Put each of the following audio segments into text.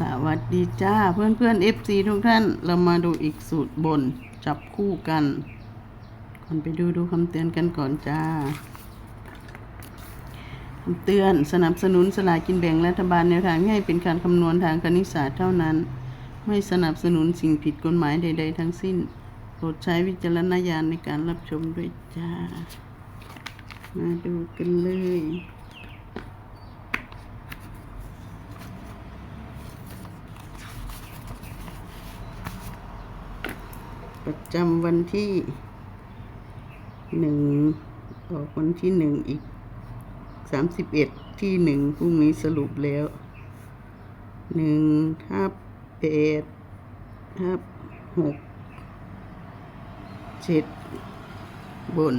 สวัสดีจ้าเพื่อนเพื่อนเอฟซีทุกท่าน เรามาดูอีกสูตรบน จับคู่กันก่อนไปดูดูคำเตือนกันก่อนจ้าคำเตือนสนับสนุนสลากินแบ่งรัฐบาลแนวทางให้เป็นการคำนวณทางคณิตศาสตร์เท่านั้น ไม่สนับสนุนสิ่งผิดกฎหมายใด ๆ ทั้งสิ้นโปรดใช้วิจารณญาณในการรับชมด้วยจ้า มาดูกันเลย ประจำวันที่หนึ่งออกวันที่หนึ่งอีกสามสิบเอ็ดที่หนึ่งพรุ่งนี้สรุปแล้วหนึ่งทับแปดทับหกเจ็ดบน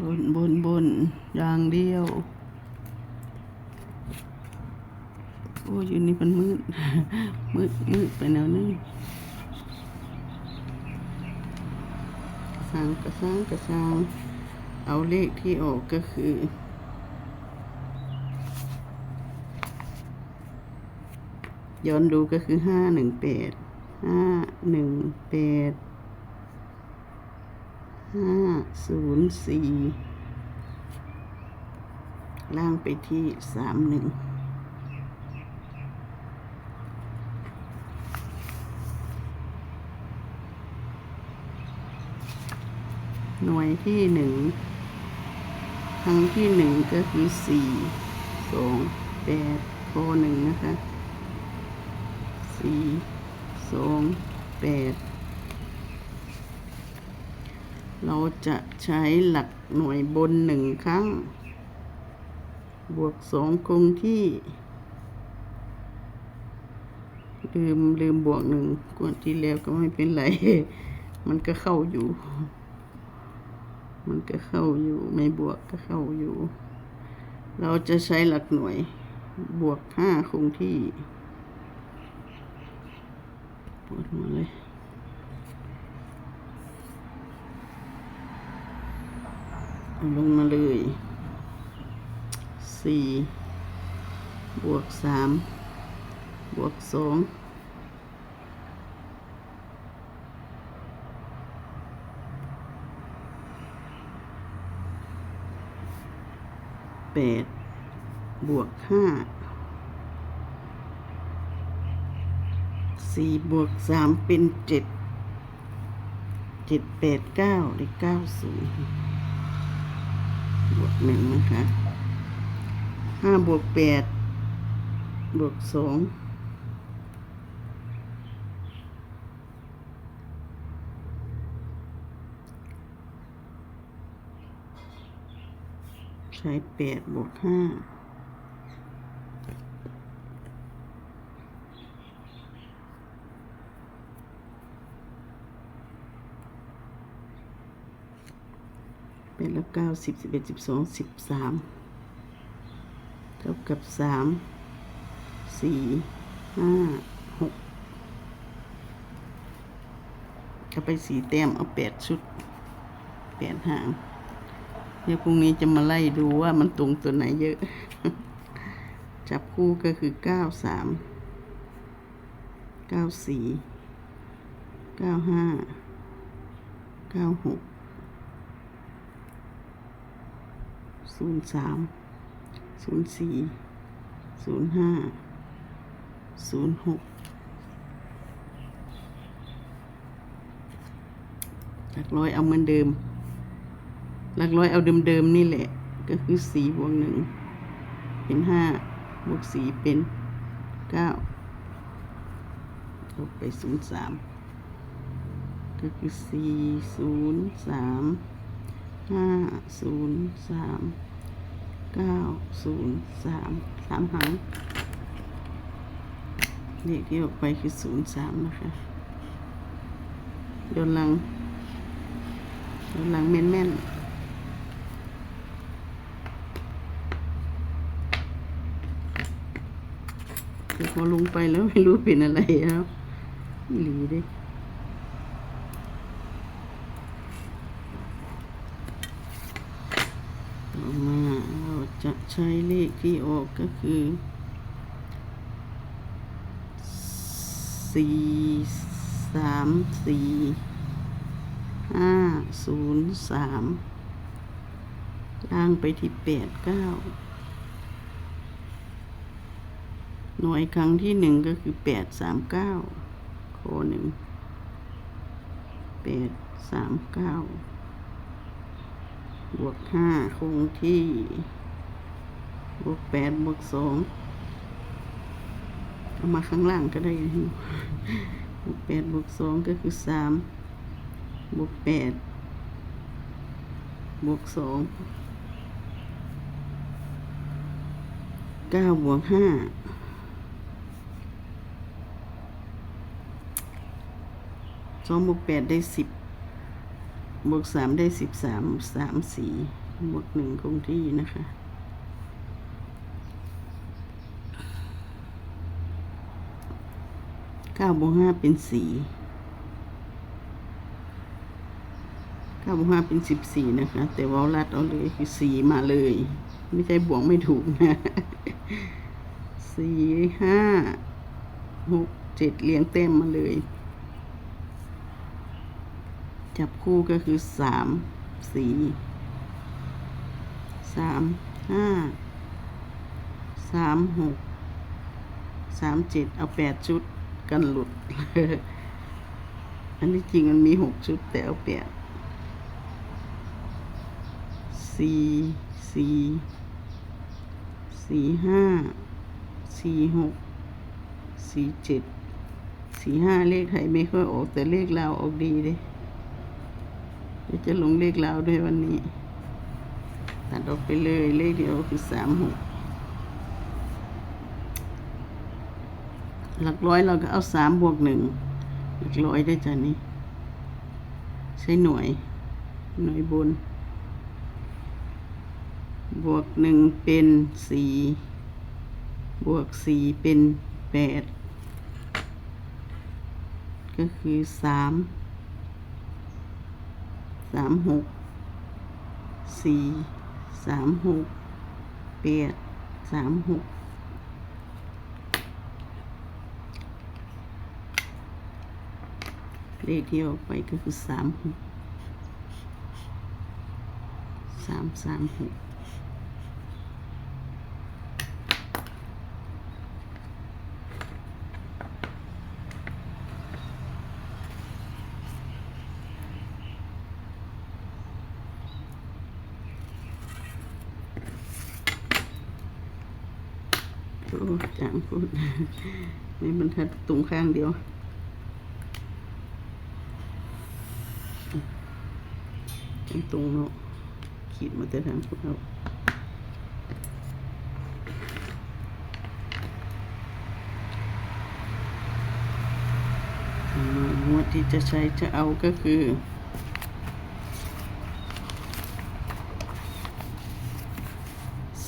บนบนบนอย่างเดียว โอ้ยอยู่นี่มันมืด มืดมืดไปแนวนึงกระซังกระซังกระซังเอาเลขที่ออกก็คือย้อนดูก็คือห้าหนึ่งแปดห้าหนึ่งแปดห้าศูนย์สี่ล่างไปที่สามหนึ่ง หน่วยที่หนึ่งครั้งที่หนึ่งก็คือสี่สองแปดโคหนึ่งนะคะสี่สองแปดเราจะใช้หลักหน่วยบนหนึ่งครั้ง บวกสองคงที่ ลืมลืมบวกหนึ่งกวนที่แล้วก็ไม่เป็นไร มันก็เข้าอยู่ มันก็เข้าอยู่ ไม่บวกก็เข้าอยู่ เราจะใช้หลักหน่วย บวกห้าคงที่ปวดหัวเลยลงมาเลยสี่บวกสามบวกสอง แปดบวกห้าสี่บวกสามเป็นเจ็ดเจ็ดแปดเก้าได้เก้าศูนย์บวกหนึ่งนะคะห้าบวกแปดบวกสอง ใช้แปดบวกห้าเป็นแล้วเก้าสิบสิบเอ็ดสิบสองสิบสามเท่ากับสามสี่ห้าหกก็ไปสี่แต้มเอาแปดชุดแปดหาง เดี๋ยวพรุ่งนี้จะมาไล่ดูว่ามันตรงตัวไหนเยอะ จับคู่ก็คือเก้าสามเก้าสี่เก้าห้าเก้าหกศูนย์สามศูนย์สี่ศูนย์ห้าศูนย์หกหลักร้อยเอาเหมือนเดิม หลักร้อยเอาเดิมๆนี่แหละ ก็คือสี่บวกหนึ่งเป็นห้าบวกสี่เป็นเก้าลบไปศูนย์สามก็คือสี่ศูนย์สามห้าศูนย์สามเก้าศูนย์สามสามหางเลขที่ออกไปคือศูนย์สามนะคะย้อนหลังย้อนหลังแม่นๆ แต่พอลงไปแล้วไม่รู้เป็นอะไรครับอีหลีด้ต่อมาเราจะใช้เลขที่ออกก็คือสี่สามสี่ห้าศูนย์สามล่างไปที่แปดเก้า หน่วยครั้งที่หนึ่งก็คือแปดสามเก้าโคหนึ่งแปดสามเก้าบวกห้าคงที่ บวกแปดบวกสองเอามาข้างล่างก็ได้บวกแปดบวกสองก็คือสามบวกแปดบวกสองเก้าบวกห้า สองบวกแปดได้สิบบวกสามได้สิบสามสามสี่บวกหนึ่งคงที่นะคะเก้าบวกห้าเป็นสี่เก้าบวกห้าเป็นสิบสี่นะคะ แต่ว่ารัดเอาเลยคือสี่มาเลย ไม่ใช่บวกไม่ถูกนะสี่ห้าหกเจ็ดเรียงเต็มมาเลย จับคู่ก็คือสามสี่สามห้าสามหกสามเจ็ดเอาแปดชุดกันหลุด อันนี้จริงมันมีหกชุดแต่เอาแปดสี่สี่สี่ห้าสี่หกสี่เจ็ดสี่ห้าเลขไทยไม่ค่อยออกแต่เลขลาวออกดีเลย ดี๋ยวจะลงเลขลาวด้วยวันนี้ ตัดออกไปเลยเลขเดียวคือสามหกหลักร้อยเราก็เอาสามบวกหนึ่งหลักร้อยได้จ้ะนี่ใช้หน่วย หน่วยบน บวกหนึ่งเป็นสี่บวกสี่เป็นแปดก็คือสาม สามหกสี่สามหกแปดสามหกเลขที่ออกไปก็คือสามหกสามสามหก จางพูดนี่มันทัดตรงข้างเดียวตรงเนาะขีดมาแต่ทางพวกเรางวดที่จะใช้จะเอาก็คือ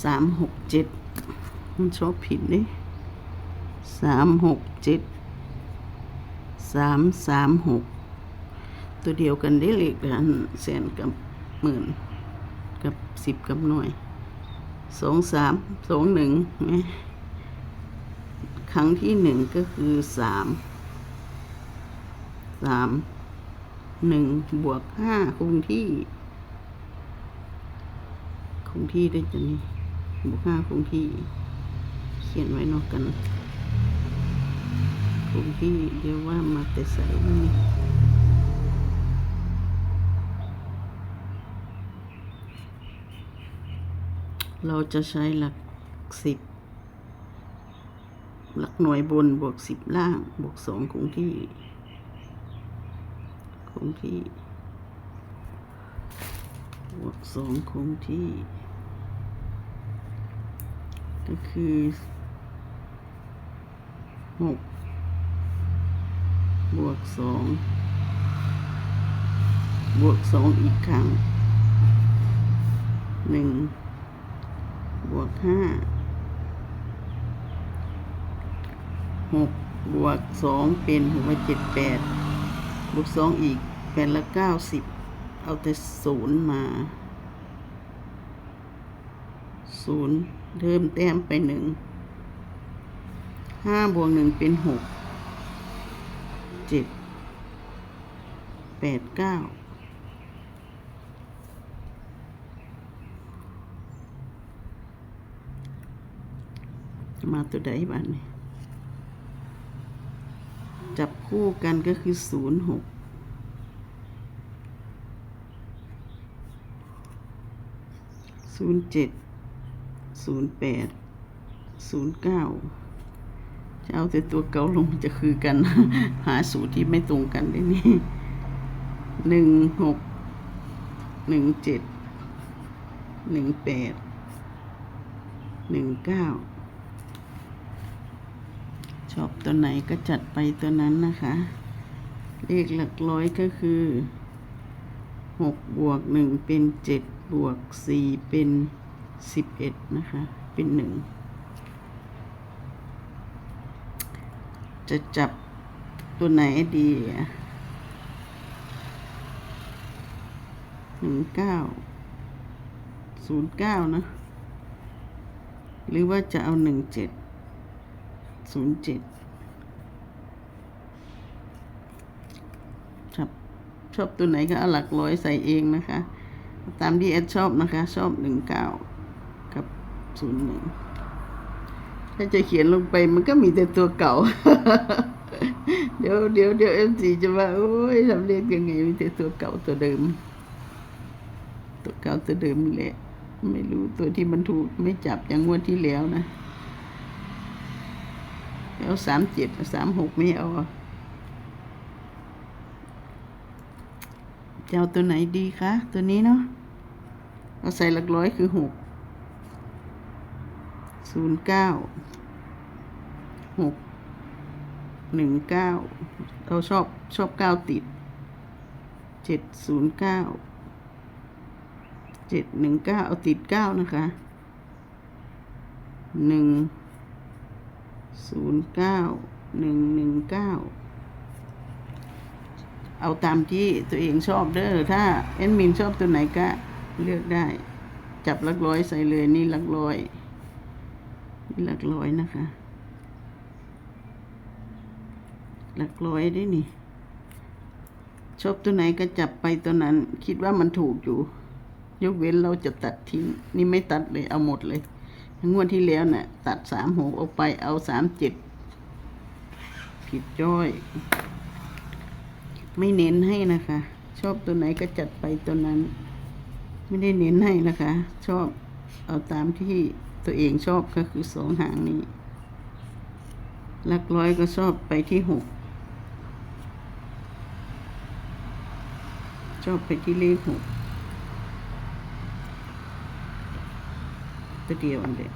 สามหกเจ็ด มันชอบผิดนี่สามหกเจ็ดสามสามหกตัวเดียวกันได้เลขกันแสนกับหมื่นกับสิบกับหน่วยสองสามสองหนึ่งไหมครั้งที่หนึ่งก็คือสามสามหนึ่งบวกห้าคงที่ คงที่ได้จะนี่บวกห้าคงที่ ขียนไว้นอกกันคงที่เดี๋ยวว่ามาแต่ใส่นี่เราจะใช้หลักสิบหลักหน่วยบนบวกสิบล่าง บวกสองคงที่คงที่ บวกสองคงที่ ก็คือ หกบวกสองบวกสองอีกครั้งหนึ่งบวกห้าหกบวกสองเป็นหกเจ็ดแปดบวกสองอีกแปดละเก้าสิบเอาแต่ศูนย์มาศูนย์เดิมแต้มไปหนึ่ง ห้าบวกหนึ่งเป็นหกเจ็ดแปดเก้ามาตัวใดบ้านนี่จับคู่กันก็คือศูนย์หกศูนย์เจ็ดศูนย์แปดศูนย์เก้า เอาแต่ตัวเก่าลงจะคือกัน หาสูตรที่ไม่ตรงกันได้นี่หนึ่งหกหนึ่งเจ็ดหนึ่งแปดหนึ่งเก้าชอบตัวไหนก็จัดไปตัวนั้นนะคะ เลขหลักร้อยก็คือหกบวกหนึ่งเป็นเจ็ดบวกสี่เป็นสิบเอ็ดนะคะ เป็นหนึ่ง จะจับตัวไหนดีหนึ่งเก้าศูนย์เก้านะ หรือว่าจะเอาหนึ่งเจ็ดศูนย์เจ็ดชอบชอบตัวไหนก็เอาหลักร้อยใส่เองนะคะ ตามที่แอดชอบนะคะ ชอบหนึ่งเก้ากับศูนย์หนึ่ง ถ้าจะเขียนลงไปมันก็มีแต่ตัวเก่า เดี๋ยวเดี๋ยวเดี๋ยวเอ็มจีจะว่าโอ้ยทำเรียนยังไงมีแต่ตัวเก่าตัวเดิม ตัวเก่าตัวเดิมแหละ ไม่รู้ตัวที่มันถูกไม่จับอย่างงวดที่แล้วนะเอาสามเจ็ดสามหกไม่เอาจะเอาตัวไหนดีคะ ตัวนี้เนาะ เอาใส่หลักร้อยคือหก ศูนย์เก้าหกหนึ่งเก้าเราชอบชอบเก้าติดเจ็ดศูนย์เก้าเจ็ดหนึ่งเก้าเอาติดเก้านะคะหนึ่งศูนย์เก้าหนึ่งหนึ่งเก้าเอาตามที่ตัวเองชอบเด้อถ้าแอดมินชอบตัวไหนก็เลือกได้ จับลักร้อยใส่เลยนี่ลักร้อย หลักร้อยนะคะ หลักร้อยได้นี่ ชอบตัวไหนก็จับไปตัวนั้น คิดว่ามันถูกอยู่ ยกเว้นเราจะตัดทิ้ง นี่ไม่ตัดเลยเอาหมดเลย งวดที่แล้วเนี่ยตัดสามหกออกไปเอาสามเจ็ดผิดจ้อย ไม่เน้นให้นะคะ ชอบตัวไหนก็จัดไปตัวนั้น ไม่ได้เน้นให้นะคะ ชอบเอาตามที่ ตัวเองชอบก็คือสองหางนี้หลักร้อยก็ชอบไปที่หกชอบไปที่เลขหกตัวเดียวอันเดียว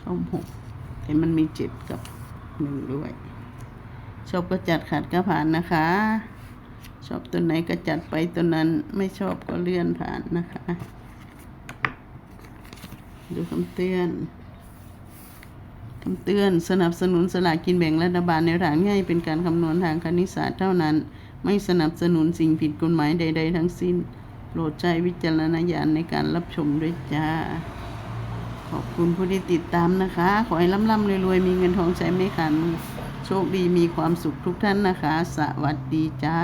ชอบหกแต่มันมีเจ็ดกับหนึ่งด้วย ชอบก็จัดขัดก็ผ่านนะคะ ชอบตัวไหนก็จัดไปตัวนั้นไม่ชอบก็เลื่อนผ่านนะคะ ดูคำเตือนคำเตือนสนับสนุนสลากกินแบ่งรัฐบาลในทางง่ายเป็นการคำนวณทางคณิตศาสตร์เท่านั้น ไม่สนับสนุนสิ่งผิดกฎหมายใด ๆ ทั้งสิ้น โปรดใช้วิจารณญาณในการรับชมด้วยจ้า ขอบคุณผู้ที่ติดตามนะคะ ขอให้ร่ำๆรวยๆ มีเงินทองใช้ไม่ขาดโชคดีมีความสุขทุกท่านนะคะ สวัสดีจ้า